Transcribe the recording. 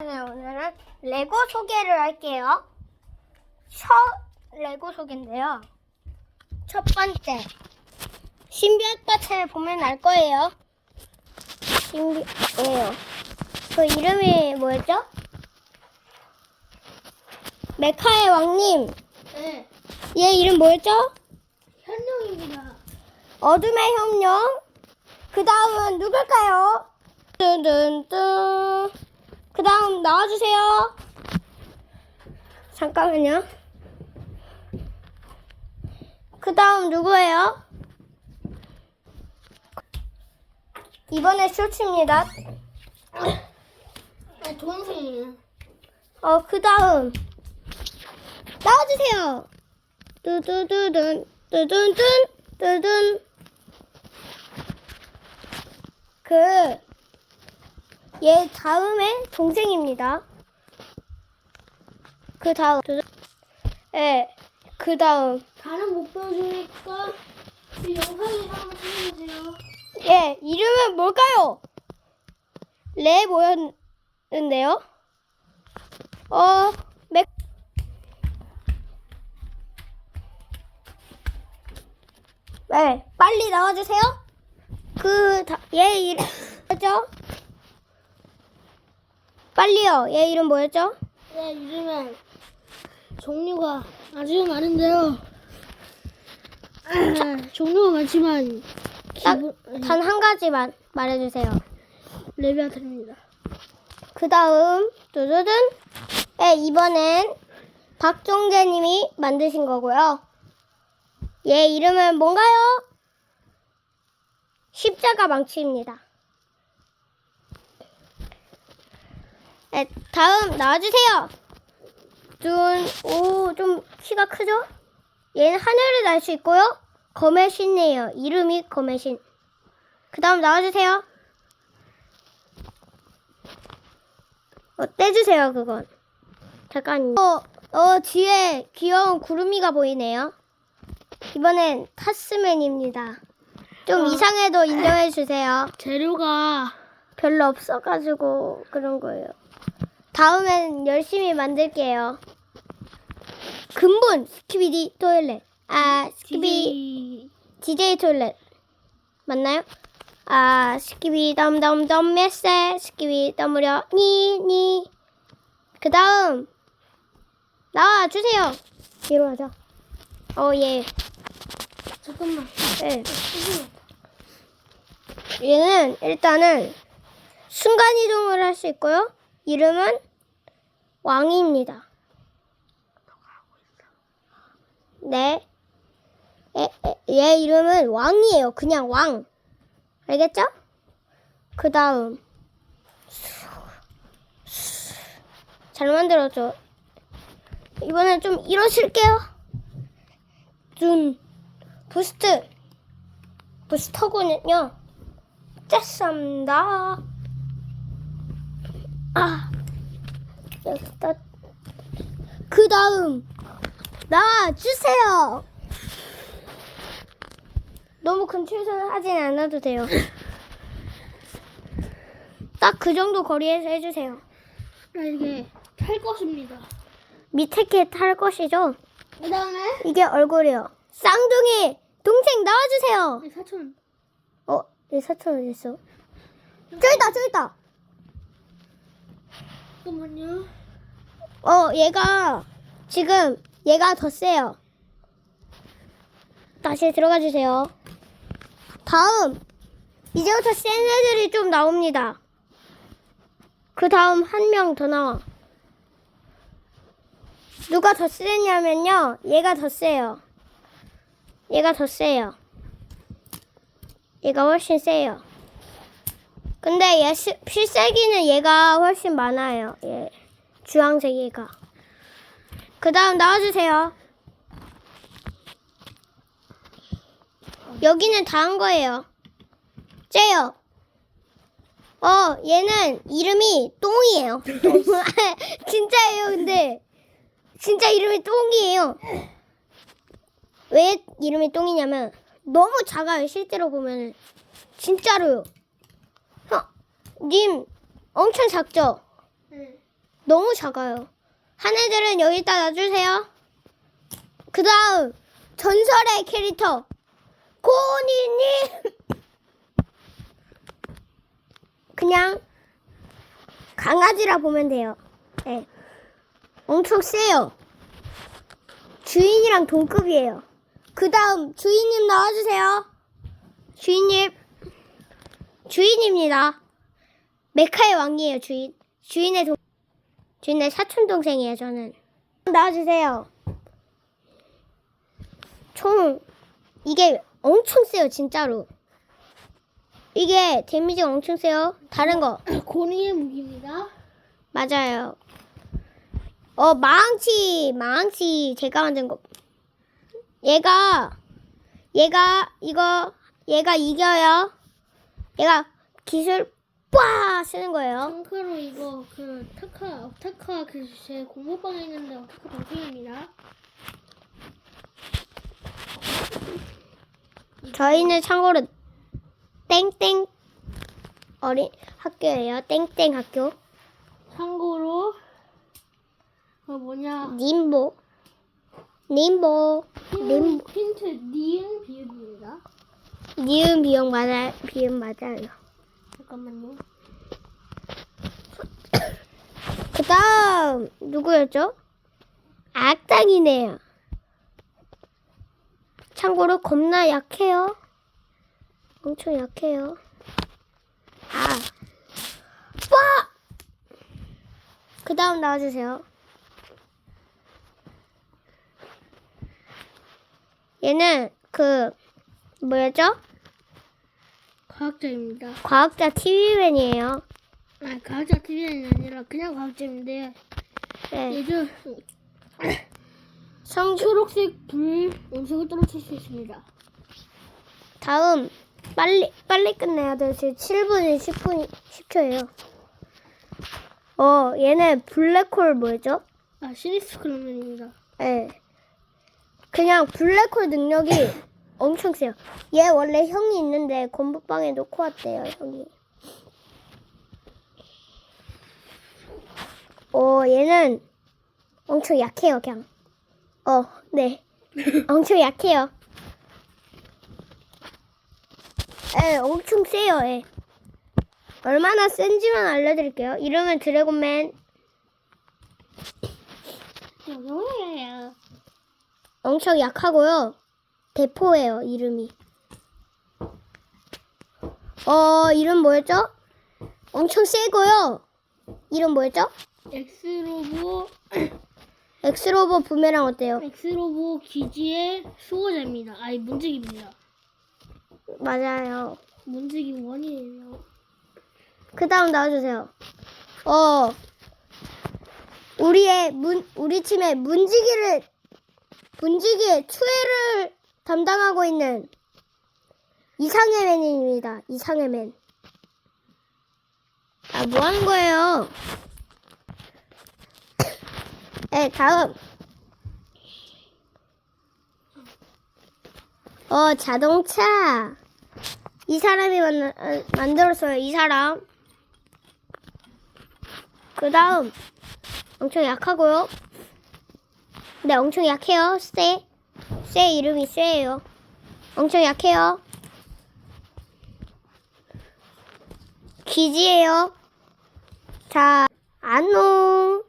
네, 오늘은 레고 소개를 할게요. 첫 레고 소개인데요. 첫 번째. 신비아파트를 보면 알 거예요. 신비예요. 그 이름이 뭐였죠? 메카의 왕님. 네, 얘 이름 뭐였죠? 현룡입니다. 어둠의 혁령. 그 다음은 누굴까요? 뚜둔뚜. 그 다음 나와주세요. 잠깐만요. 그 다음 누구예요? 이번에 쇼츠입니다. 아, 동생이에요. 어, 그 다음. 나와주세요. 뚜두두둔, 뚜둔둔, 뚜둔. 그, 얘 다음에 동생입니다. 그 다음. 예, 그 다음. 다른 못 보여주니까 이 영상에 한번 찾아보세요. 예, 이름은 뭘까요? 레 뭐였는데요? 어, 맥. 네, 빨리 나와주세요. 그, 다, 얘 이름, 뭐였죠? 빨리요, 얘 이름 뭐였죠? 네, 요즘엔 종류가 아주 많은데요. 아, 종류가 많지만 기본 단 한 가지만 말해주세요. 레비아트입니다. 그 다음, 두두둔. 네, 이번엔 박종재님이 만드신 거고요. 얘 이름은 뭔가요? 십자가 망치입니다. 네, 다음 나와주세요. 둔, 오, 좀 키가 크죠? 얘는 하늘을 날 수 있고요. 검의 신이에요. 이름이 검의 신. 그 다음 나와주세요. 어, 떼주세요, 그건. 잠깐. 어, 어, 뒤에 귀여운 구름이가 보이네요. 이번엔 타스맨입니다. 좀 어. 이상해도 인정해주세요. 재료가 별로 없어가지고 그런 거예요. 다음엔 열심히 만들게요. 근본 스키비디 토일렛. 아, 스키비 DJ 토일렛. 맞나요? 아, 스키비 덤덤덤 메세 스키비 덤무려 니니. 그 다음 나와 주세요. 뒤로 하자. 어, 예. 잠깐만. 예. 얘는 일단은 순간 이동을 할 수 있고요. 이름은 왕입니다. 네. 얘, 얘, 얘 이름은 왕이에요. 그냥 왕. 알겠죠? 그 다음. 잘 만들었죠? 이번엔 좀 일어설게요. 준. 부스트. 부스터군요. 짰습니다. 아, 여기다. 그 다음 나와 주세요. 너무 근처에서 하진 않아도 돼요. 딱 그 정도 거리에서 해주세요. 아, 이게 탈 것입니다. 밑에 게 탈 것이죠? 그 다음에 이게 얼굴이요. 쌍둥이 동생 나와주세요. 사촌. 어, 내 사촌 어디 있어? 저기 있다, 저기 있다. 잠깐만요. 어, 얘가 지금 얘가 더 세요. 다시 들어가 주세요. 다음 이제부터 센 애들이 좀 나옵니다. 그 다음 한 명 더 나와. 누가 더 세냐면요, 얘가 더 세요. 얘가 더 세요. 얘가 훨씬 세요. 근데 얘 시- 필살기는 얘가 훨씬 많아요. 얘. 주황색 얘가. 그 다음 나와주세요. 여기는 다 한 거예요. 째요. 어, 얘는 이름이 똥이에요. 진짜예요, 근데. 진짜 이름이 똥이에요. 왜 이름이 똥이냐면, 너무 작아요, 실제로 보면. 진짜로요. 어, 님, 엄청 작죠? 네. 너무 작아요. 한 애들은 여기다 놔주세요. 그 다음, 전설의 캐릭터, 고니님! 그냥, 강아지라 보면 돼요. 네. 엄청 세요. 주인이랑 동급이에요. 그 다음, 주인님 나와주세요. 주인님. 주인입니다. 메카의 왕이에요, 주인. 주인의 동, 주인의 사촌 동생이에요, 저는. 나와주세요. 총, 이게 엄청 세요, 진짜로. 이게 데미지가 엄청 세요. 다른 거, 고니의 무기입니다. 맞아요. 어, 망치, 망치, 제가 만든 거. 얘가, 얘가, 이거, 얘가 이겨요. 얘가 기술, 빠! 쓰는 거예요. 참고로 이거 그 타카 업타카 그 제 공모방에 있는데 업타카 방송입니다. 저희는 참고로 땡땡 어린 학교예요. 땡땡 학교. 참고로 그 뭐냐 님보. 님보. 님, 힌트, 니은 비읍입니다. 니은 비용 맞아요. 비용 맞아요. 잠깐만요. 그 다음, 누구였죠? 악당이네요. 참고로 겁나 약해요. 엄청 약해요. 아. 빠! 그 다음 나와주세요. 얘는 그, 뭐였죠? 과학자입니다. 과학자 TV맨이에요. 아 과학자 TV는 아니라 그냥 과학자인데 네. 예전 성, 초록색 불 음식을 떨어뜨릴 수 있습니다. 다음 빨리 빨리 끝내야 돼. 지금 7분이 10분 10초예요. 어, 얘는 블랙홀 뭐였죠? 아 시리스 클럽맨입니다. 예. 그냥 블랙홀 능력이 엄청 세요. 얘 원래 형이 있는데 건부방에 놓고 왔대요, 형이. 어, 얘는 엄청 약해요, 그냥. 어, 네. 엄청 약해요. 예, 엄청 세요, 예. 얼마나 센지만 알려드릴게요. 이름은 드래곤맨. 뭐예요? 엄청 약하고요. 대포예요, 이름이. 어, 이름 뭐였죠? 엄청 세고요. 이름 뭐였죠? 엑스로보 엑스로버 부메랑 어때요? 엑스로보 기지의 수호자입니다. 아니 문직입니다. 맞아요. 문직이 원이에요. 그 다음 나와주세요. 어, 우리의 문, 우리 팀의 문지기를, 문지기의 추회를 담당하고 있는 이상의 맨입니다. 이상의 맨. 아, 뭐 하는 거예요? 네, 다음. 어, 자동차. 이 사람이 만, 어, 만들었어요. 이 사람. 그 다음. 엄청 약하고요. 네, 엄청 약해요. 쎄. 쎄 이름이 쎄예요. 엄청 약해요. 기지예요. 자, 안녕.